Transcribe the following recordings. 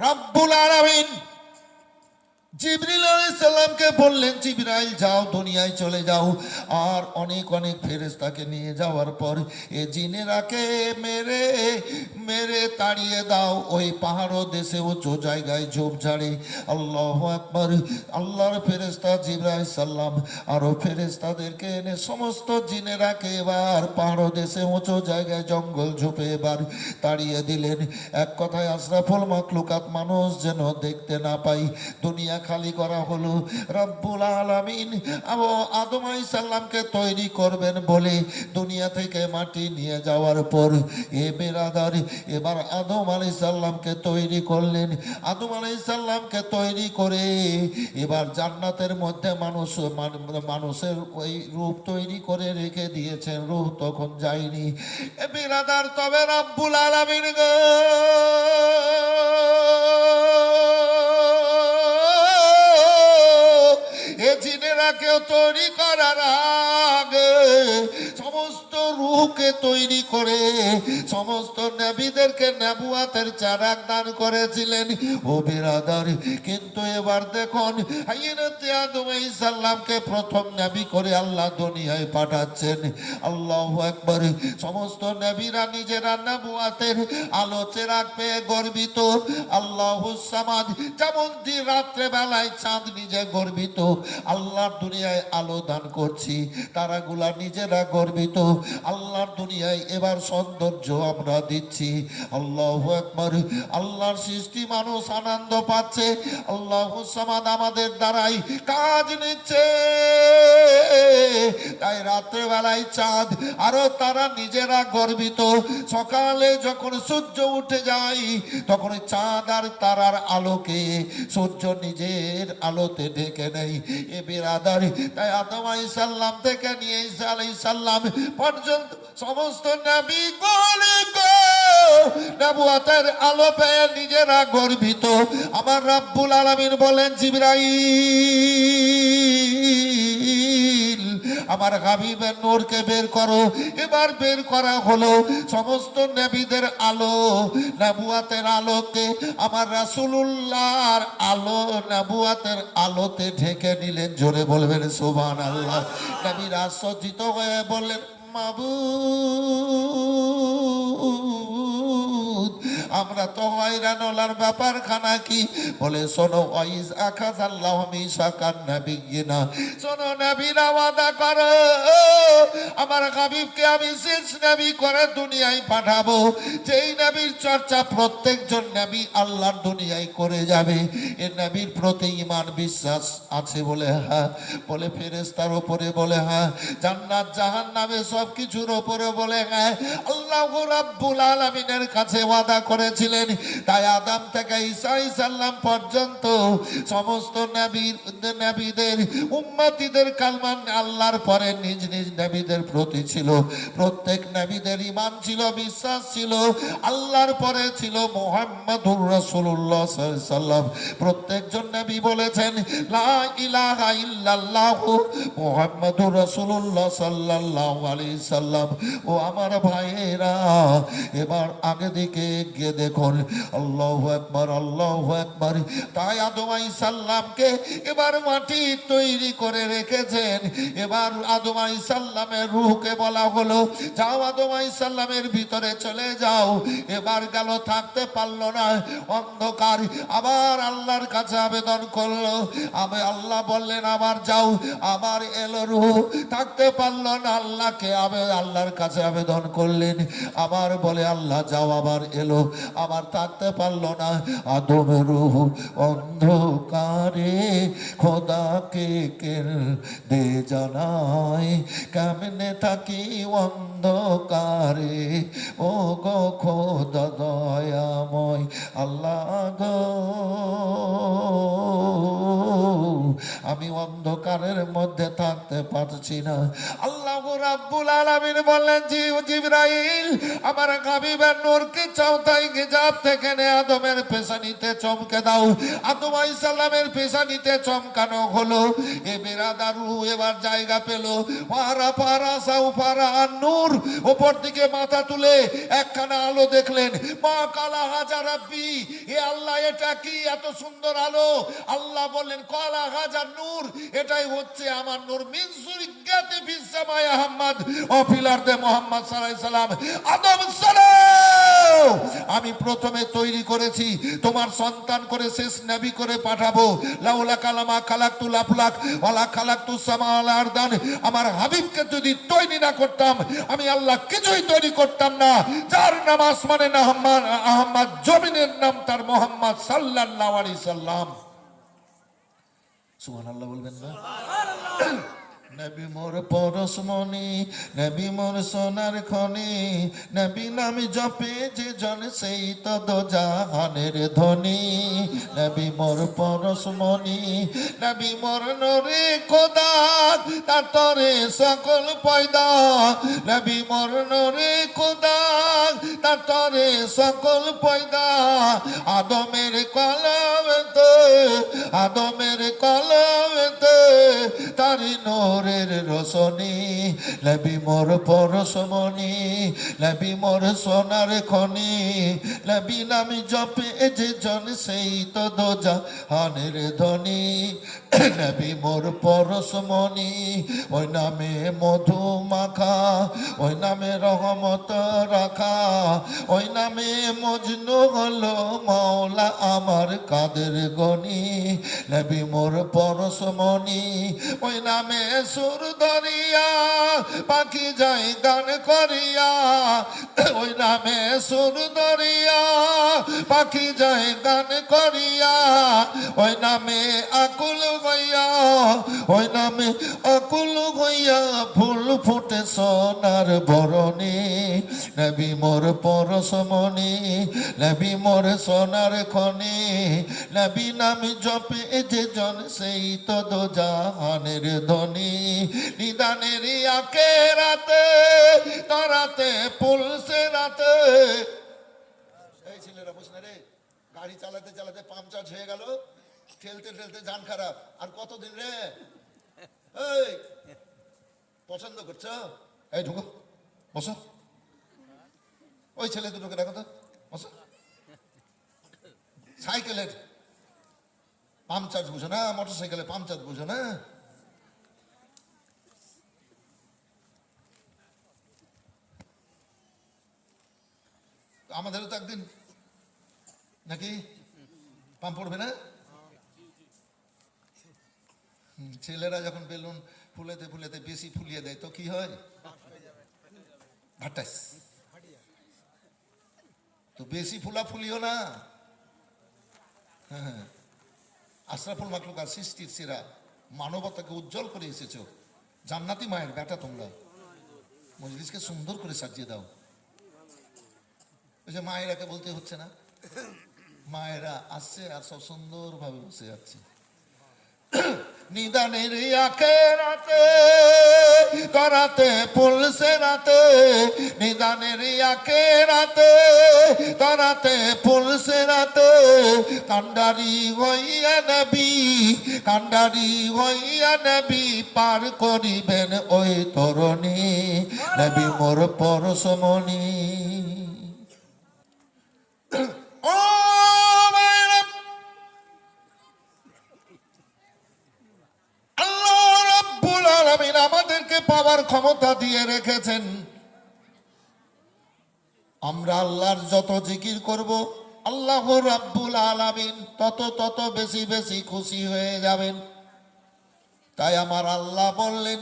রব্বুল আলমিন জিবরিল আলাইসাল্লামকে বললেন, জিবরাইল, যাও, দুনিয়ায় চলে যাও। আর অনেক অনেক ফেরেস্তাকে নিয়ে যাওয়ার পর এ জিনেরাকে মেরে মেরে তাড়িয়ে দাও। ওই পাহাড় দেশে উঁচু জায়গায় ঝোপ ঝাড়ে। আল্লাহ একবার আল্লাহর ফেরেস্তা জিবরাইল সাল্লাম আরও ফেরেস্তাদেরকে এনে সমস্ত জিনেরাকে এবার পাহাড় দেশে উঁচু জায়গায় জঙ্গল ঝোপে এবার তাড়িয়ে দিলেন। এক কথায় আশরাফুল মাকলুকাত মানুষ যেন দেখতে না পাই দুনিয়া খালি করা হলো। রব্বুল আলামিন, আবু আদম সাল্লামকে তৈরি করবেন বলে দুনিয়া থেকে মাটি নিয়ে যাওয়ার পর এ বেরাদার এবার আদম আলাই সাল্লামকে তৈরি করলেন। আদম আলাই সাল্লামকে তৈরি করে এবার জান্নাতের মধ্যে মানুষ মানুষের ওই রূপ তৈরি করে রেখে দিয়েছেন, রূপ তখন যায়নি। এ বেরাদার তবে রব্বুল আলামিন গো! এ জিনেরাকেও তৈরি করার আগে সমস্ত রুহকে তৈরি করে সমস্ত নবীদেরকে নেবুয়াতের চারাক দান করেছিলেন। ও বিরাদার, কিন্তু এবার দেখুন হাইনাতে আদম সাল্লামকে প্রথম নবী করে আল্লাহ দুনিয়ায় পাঠাচ্ছেন। আল্লাহ একবার সমস্ত নবীরা নিজেরা নেবুয়াতের আলো চেরাক পেয়ে গর্বিত। আল্লাহ সামাদ যেমন রাত্রে বেলায় চাঁদ নিজে গর্বিত। আল্লাহর দুনিয়ায় আলো দান করছি, তারাগুলা নিজেরা গর্বিত। আল্লাহর দুনিয়ায় এবার সৌন্দর্য আমরা দিচ্ছি। আল্লাহ একবার আল্লাহর সৃষ্টি মানুষ আনন্দ পাচ্ছে। আল্লাহ সামাদ আমাদের দ্বারাই কাজ নিচ্ছে। তাই রাত্রেবেলায় চাঁদ, আরও তারা নিজেরা গর্বিত। সকালে যখন সূর্য উঠে যায়, তখন চাঁদ আর তারার আলোকে সূর্য নিজের আলোতে ঢেকে নেই বিরাদার। তাই আদম আলি সাল্লাম থেকে নিয়ে ঈসা আলাই সাল্লাম পর্যন্ত সমস্ত নবী নবুয়াতের আলো পেয়ে নিজেরা গর্বিত। আমার রাব্বুল আলমিন বলেন, জিবরাইল আমার হাবিবের নূরকে বের করো। এবার বের করা হলো সমস্ত নবীদের আলো, নবুয়াতের আলোকে। আমার রাসূলুল্লাহর আলো নবুয়াতের আলোতে ঢেকে নিলেন, জোরে বলবেন সোভান আল্লাহ নবীর আশ্চর্যিত হয়ে বললেন, মাবুদ। আমরা তো হয়রানলার ব্যাপার খানা কি? বলে, শোনো, ওয়াইজ নাবিয়িনা। শোনো ওয়াদা করো। আমার হাবিবকে আমি নবী করে দুনিয়ায় পাঠাবো। যেই নবীর চর্চা প্রত্যেকজন নবী আল্লাহর দুনিয়ায় করে যাবে। এ নবীর প্রতি ইমান বিশ্বাস আছে বলে হ্যাঁ। বলে ফেরেস্তার ওপরে বলে হ্যাঁ। জান্নাত জাহান নামে সব কিছুর ওপরে বলে হ্যাঁ। আল্লাহ রাব্বুল আলামিনের কাছে ওয়াদা করেছিলেন। তাই আদাম থেকে ঈসা সাল্লাম পর্যন্ত সমস্ত নবীর উম্মতিদের কালমান আল্লাহর পরে নিজ নিজ নবীদের প্রতি ছিল। প্রত্যেক নবীদের ইমান ছিল, বিশ্বাস ছিল, আল্লাহর পরে ছিল মোহাম্মদুর রাসূলুল্লাহ সাল্লাম। প্রত্যেকজন নবী বলেছেন মোহাম্মদুর রাসূলুল্লাহ সাল্লাল্লাহু আলাইহি সাল্লাম। ও আমার ভাইয়েরা, এবার আগে দিকে গিয়ে দেখুন, আল্লাহ আকবার আল্লাহ আকবার। তাই আদম সাল্লামকে এবার মাটি তৈরি করে রেখেছেন। এবার আদম সাল্লামের রুহকে বলা হলো, যাও আদম সাল্লামের ভিতরে চলে যাও। এবার গেল, থাকতে পারল না, অন্ধকার। আবার আল্লাহর কাছে আবেদন করল, আমি আল্লাহ বললেন, আবার যাও। আবার এলো রুহ, থাকতে পারল না, আল্লাহকে আবে, আল্লাহর কাছে আবেদন করলেন। আবার বলে, আল্লাহ, যাও। আবার এলো আবার থাকতে পারল না। আদমের অন্ধকারে খোদাকে কেল দে জানাই, কেমনে থাকি অন্ধকারে? ও গো খোদা দয়াময় আল্লাহ গো। আমি অন্ধকারের মধ্যে থাকতে পারছি না। আল্লাহ রাব্বুল আলামিন বললেন জিবরাইল, আমার হাবিবের নূরকে চৌথাই গিজাব থেকে নে, আদমের পেশানিতে চমকে দাও। আদম আলাইহিস সালামের পেশানিতে চমকানো হলো। এ বেরাদারু এবার জায়গা পেল। পারা পারা সাউ পারা আর নূর ওপর দিকে মাথা তুলে একখানা আলো দেখলেন। মা কালা হাজার রাব্বি এ আল্লাহ, এটা কি এত সুন্দর আলো? আল্লাহ বললেন, কালা হাজার নূর, এটাই হচ্ছে আমার নূর। মিনসুর জ্ঞাতে বিসামায় আহমদ ও পিলারতে মোহাম্মদ সাল্লাল্লাহু সাল্লাম। আদম সালাম! আমি প্রথমে তৈরি করেছি। তোমার সন্তান করে শেষ নবী করে পাঠাবো। লাউলা কালামা খালাকতু লাফলাক, ওয়ালা খালাকতু সামা ওয়ালা আমার হাবিবকে যদি তৈরি না করতাম, আমি আল্লাহ কিছুই তৈরি করতাম না। যার নাম আসমানে আহম্মদ আহম্মদ জমিনের নাম তার মোহাম্মদ সাল্লাল্লাহু আলাইহি সাল্লাম। সুবহানাল্লাহ বলবেন না? নবী মোর পরশমণি নবী মোর সোনার খনি, নবী নামি জপে যে জন সেই তো দো জাহানের ধ্বনি নবী মোর পরশমণি নবী মোর নরে খোদা, তার তরে সকল পয়দা। নবী মোর নরে খোদা, তার তরে সকল পয়দা। আদমের কলমেতে আদমের কলমেতে তারি নোরের রসনি লাবি মোর পরশমণি, লাবি মোর সোনার খনি, লাবি নামি জপে যে জন, সেই তো দোজা হানের ধ্বনি নবী মোর পরশমণি, ওই নামে মধু মাখা, ওই নামে রহমত রাখা, ওই নামে মজনু হলো মাওলা আমার কাদের গনি। নবী মোর পরশমণি ওই নামে সুর ধরিয়া, পাখি যায় গান করিয়া। ওই নামে সুর ধরিয়া, পাখি যায় গান করিয়া। ওই নামে আকুল হইয়া, ওই নামে আকুল হইয়া ফুল ফুটে সোনার বরণে। নবী মোর পরশমণি, নবী মোর সোনার খনি। নবী নামে জপে যে জন সেই তো দো জাহানের ধ্বনি নিদানের আকে রাতে, তরাতে, পুলসে রাতে। এই ছেলেরা বুঝ রে, গাড়ি চালাতে চালাতে পাংচার হয়ে গেল। ঠেলতে ঠেলতে যান খারাপ। আর কতদিন রে? এই, পছন্দ করছ? এই, ঢুকো। বসো। ওই ছেলে দুটোকে দেখো তো। বসো। সাইকেলের পাম্প চার্জ বুঝো না মোটর সাইকেলে পাম্প চার্জ বুঝো না। আমাদেরও তো একদিন নাকি পাম্প পড়বে না? ছেলেরা যখন বেলুন ফুলেতে ফুলেতে বেশি ফুলিয়ে দেয়, তো কি হয়? তো বেশি ফুলা ফুলিও না। হ্যাঁ হ্যাঁ। আশরাফুল মাকলুকার সৃষ্টির সেরা মানবতাকে উজ্জ্বল করে এসেছ। জান্নাতি মায়ের বেটা তোমরা। মজলিসকে সুন্দর করে সাজিয়ে দাও। ওই যে মায়েরাকে বলতে হচ্ছে না? মায়েরা আসছে আর সব সুন্দরভাবে বসে যাচ্ছে। নিদানের আখে রাতে করাতে পুলসে রাতে নিদানের আখে রাতে করাতে পুলসে রাতে কান্ডারি হইয়া নবী কান্ডারি হইয়া নবী পার করিবেন ওই তরণী। নবী মোর পরশমণি। পাওয়ার ক্ষমতা দিয়ে রেখেছেন। আমরা আল্লাহর যত জিকির করব, আল্লাহ রাব্বুল আলামিন তত তত বেশি বেশি খুশি হয়ে যাবেন। তাই আমার আল্লাহ বললেন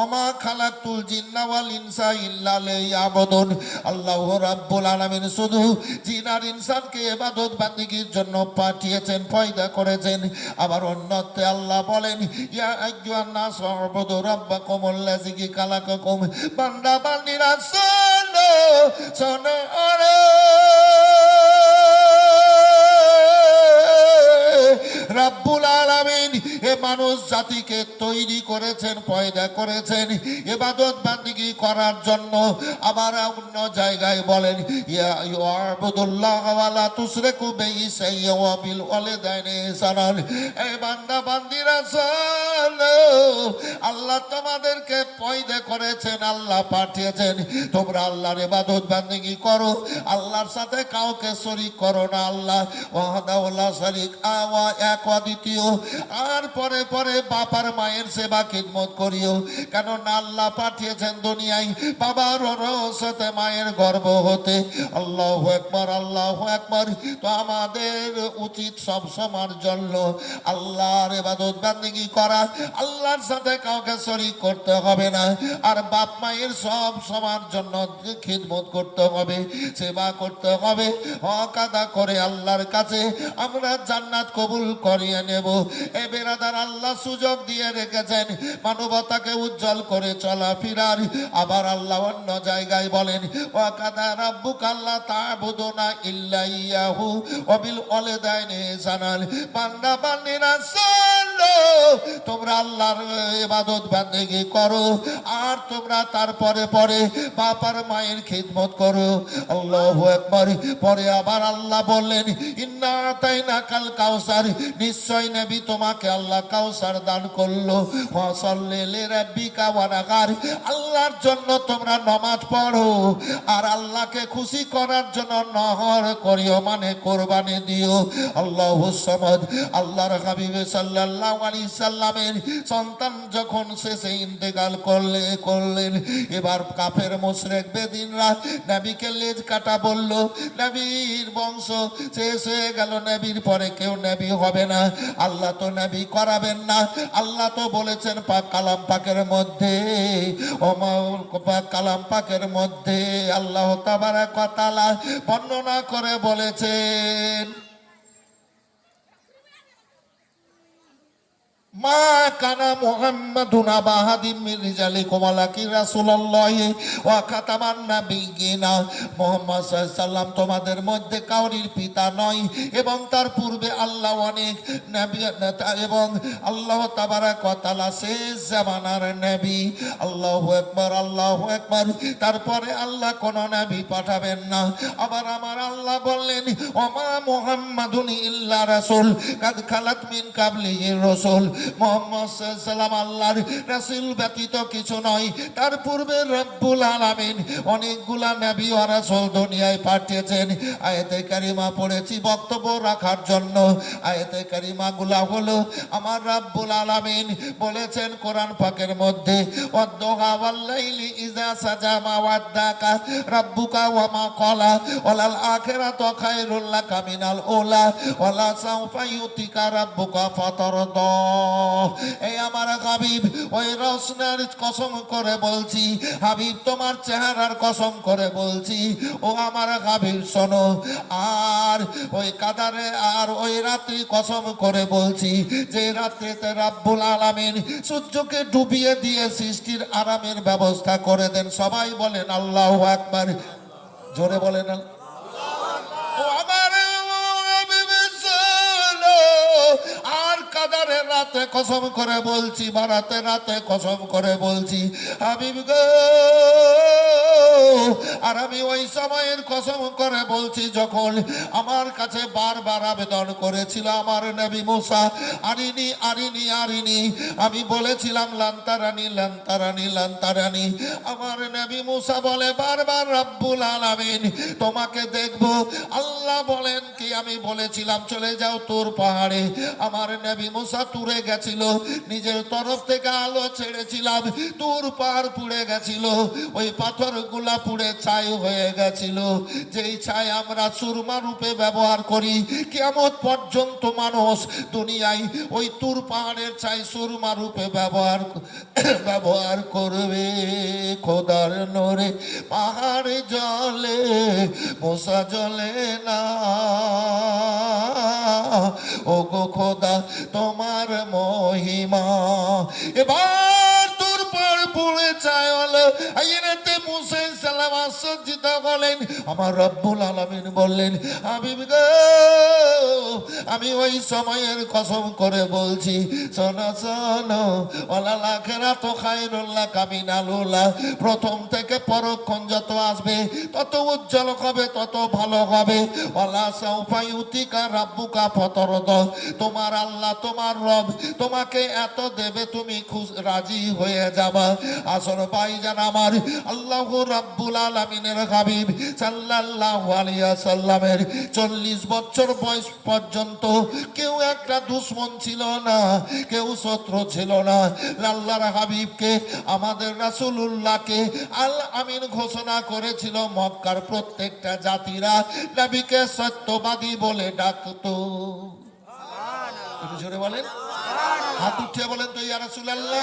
অমা খালাকুল জিন্নাওয়াল ইনসা ইল্লা লিয়াবুদুন। আল্লাহ রাব্বুল আলামিন শুধু জিন আর ইনসানকে ইবাদত বান্দিগির জন্য পাঠিয়েছেন পয়দা করেছেন। আবার অন্যত্রে আল্লাহ বলেন, ইয়া আইয়ুহান নাস উবুদু রাব্বাকুম আল্লাযী খালাকাকুম। বান্দা বান্দিরা শোনো শোনো ওরে রাব্বুল আলামিন এ মানুষ জাতিকে তৈরি করেছেন, পয়দা করেছেন এবাদত বান্দিগি করার জন্য। আবার অন্য জায়গায় বলেন আল্লাহ তোমাদেরকে পয়দা করেছেন, আল্লাহ পাঠিয়েছেন। তোমরা আল্লাহর ইবাদত বান্দিগি করো, আল্লাহর সাথে কাউকে শরীক করো না। আল্লাহ শরীক আওয়া এক দ্বিতীয় আর পরে পরে বাবার মায়ের সেবা খিদমত করিও। কেননা আল্লাহ পাঠিয়েছেন দুনিয়ায় বাবার সাথে মায়ের গর্ব হতে। আল্লাহ একবার আল্লাহ একবার তো আমাদের উচিত সব সময়ের জন্য আল্লাহর এবাদত বান্দিগি করা। আল্লাহর সাথে কাউকে শরীক করতে হবে না। আর বাপ মায়ের সব সময়ের জন্য খিদমত করতে হবে, সেবা করতে হবে। হক করে আল্লাহর কাছে আমরা জান্নাত কবুল করিয়ে নেব। এ বেরাদার আল্লাহ সুযোগ দিয়ে রেখেছেন। মানবতাকে উজ্জ্বল করে চলাফেরার। আবার আল্লাহ অন্য জায়গায় বলেন, ওয়াকাদা রাব্বুক আল্লাহ তা বোধনা ইল্লাইয়াহু। ওয়া বিল ওয়ালিদাইনি ইহসানান বান্দা বান্দিরা তোমরা আল্লাহর বান্দেগি করো, আর তোমরা তারপরে পরে মায়ের খিদমত করো। পরে আবার আল্লাহ বললেন, ইন্না কাল কাউসার। নিশ্চয় তোমাকে আল্লাহ কাউসার দান করল। রাব্বিকা আল্লাহর জন্য তোমরা নামাজ পড়ো, আর আল্লাহকে খুশি করার জন্য নহর করিও মানে কোরবানি দিও। আল্লাহু সামাদ, আল্লাহর হাবিব সাল্লাল্লাহু সাল্লামের সন্তান যখন শেষে ইন্তেকাল করলে, করলেন, এবার কাফের লেজ কাটা বলল বংশ শেষ হয়ে গেল পরে কেউ হবে না। আল্লাহ তো নবী করাবেন না। আল্লাহ তো বলেছেন, পাক কালাম পাকের মধ্যে কালাম পাকের মধ্যে আল্লাহ তাবারাক ওয়া তাআলা বর্ণনা করে বলেছেন মা কানা মুহাম্মাদুন আবা হাদিম মির রিজালিকুম রাসূলুল্লাহ ওয়া খাতামান নাবিয়িনা মুহাম্মদ সাল্লাল্লাহু তোমাদের মধ্যে কাউরির পিতা নয় এবং তার পূর্বে আল্লাহ অনেক নবী, এবং আল্লাহ তাবারাক ওয়া তাআলা শেষ জামানার নবী। আল্লাহু আকবার আল্লাহু আকবার। তারপরে আল্লাহ কোন নবী পাঠাবেন না। আবার আমার আল্লাহ বললেন, ওমা মুহাম্মাদুন ইল্লা রাসূল, কাদ খালাত মিন কাবলিহি রাসূল। মোহাম্মদ বলেছেন কোরআন পাকের মধ্যে, ওয়াদ্দুহা ওয়াল্লাইলি ওয়াদ্দাকা, রাব্বুকা ওয়া মা ক্বালা, ওয়ালাল আখিরাতু খায়রুল লাকা মিনাল উলা সাউফা ইউতিকা রাব্বুকা ফাতারদা। এই আমার হাবিব, ওই রসনার কসম করে বলছি, হাবিব তোমার চেহারার কসম করে বলছি। ও আমার হাবিব, শোনো, আর ওই কাদারে আর ওই রাত্রি কসম করে বলছি, যে রাত্রিতে রাব্বুল আলামিন সূর্যকে ডুবিয়ে দিয়ে সৃষ্টির আরামের ব্যবস্থা করে দেন। সবাই বলেন, আল্লাহ আকবার। জোরে বলেন রাতে কসম করে বলছি বারাতে রাতে কসম করে বলছি আমি গো। আর আমি ওই সময়ের কসম করে বলছি, যখন আমার কাছে বারবার আবেদন করেছিল আমার নবী মুসা, আরিনি আরিনি আরিনি, আমি বলেছিলাম, লান্তারানি লান্তারানি লান্তারানি। আমার নবী মুসা বলে, বারবার রব্বুল আলামিন তোমাকে দেখব। আল্লাহ বলেন কি, আমি বলেছিলাম, চলে যাও তোর পাহাড়ে। আমার নবী মুসা তুরে গেছিল, নিজের তরফ থেকে আলো ছেড়েছিলাম, তোর পাহাড় পুড়ে গেছিল। ওই পাথরগুলা পুড়ে ছাই হয়ে গেছিল। যেই ছাই আমরা সুরমা রূপে ব্যবহার করি, কেমন পর্যন্ত মানুষ দুনিয়ায় ওই তুর পাহাড়ের ছাই সুরমা রূপে ব্যবহার ব্যবহার করবে। খোদার নরে পাহাড়ে জলে, মশা জলে না। ও গো খোদা, তোমার মহিমা। এবার আমার রব্বুল আলমিন বললেন গো, আমি ওই সময়ের কসম করে বলছি প্রথম থেকে পরক্ষণ যত আসবে, তত উজ্জ্বল হবে, তত ভালো হবে। তোমার আল্লাহ, তোমার রব তোমাকে এত দেবে, তুমি খুশ, রাজি হয়ে যাবা। আসর ভাইজান আমার। আল্লাহ রাব্বুল আলামিনের হাবিব সাল্লাল্লাহু আলাইহি সাল্লামের চল্লিশ বছর বয়স পর্যন্ত কেউ একটা দুশ্মন ছিল না, কেউ শত্রু ছিল না। আল্লাহর হাবিবকে, আমাদের রাসূলুল্লাহকে আল আমিন ঘোষণা করেছিল মক্কার প্রত্যেকটা জাতিরা, নবীকে সত্যবাদী বলে ডাকতো। বলেন। হাত উঠিয়ে বলেন তো, ইয়া রাসূলুল্লাহ।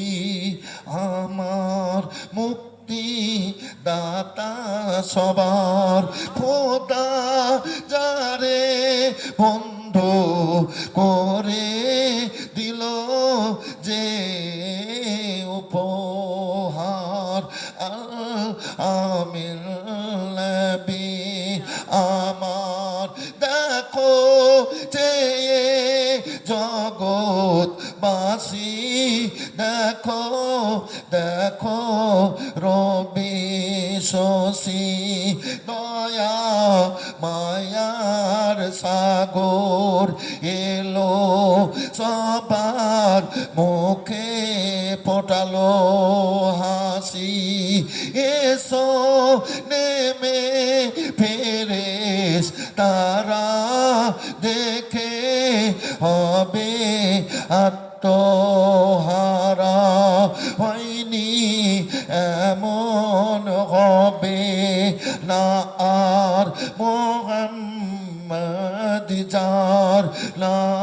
সবার খোদা যারে বন্ধু করে দিল যে উপহার। আমির নবী আমার, দেখো চেয়ে জগৎবাসী, দেখো দেখো রবি শশী দয়া মায়ার সাগর এলো, সবার মুখে ফোটালো হাসি। এসো, নেমে ফেরেস, তারা দেখে হবে আত্মহারা যার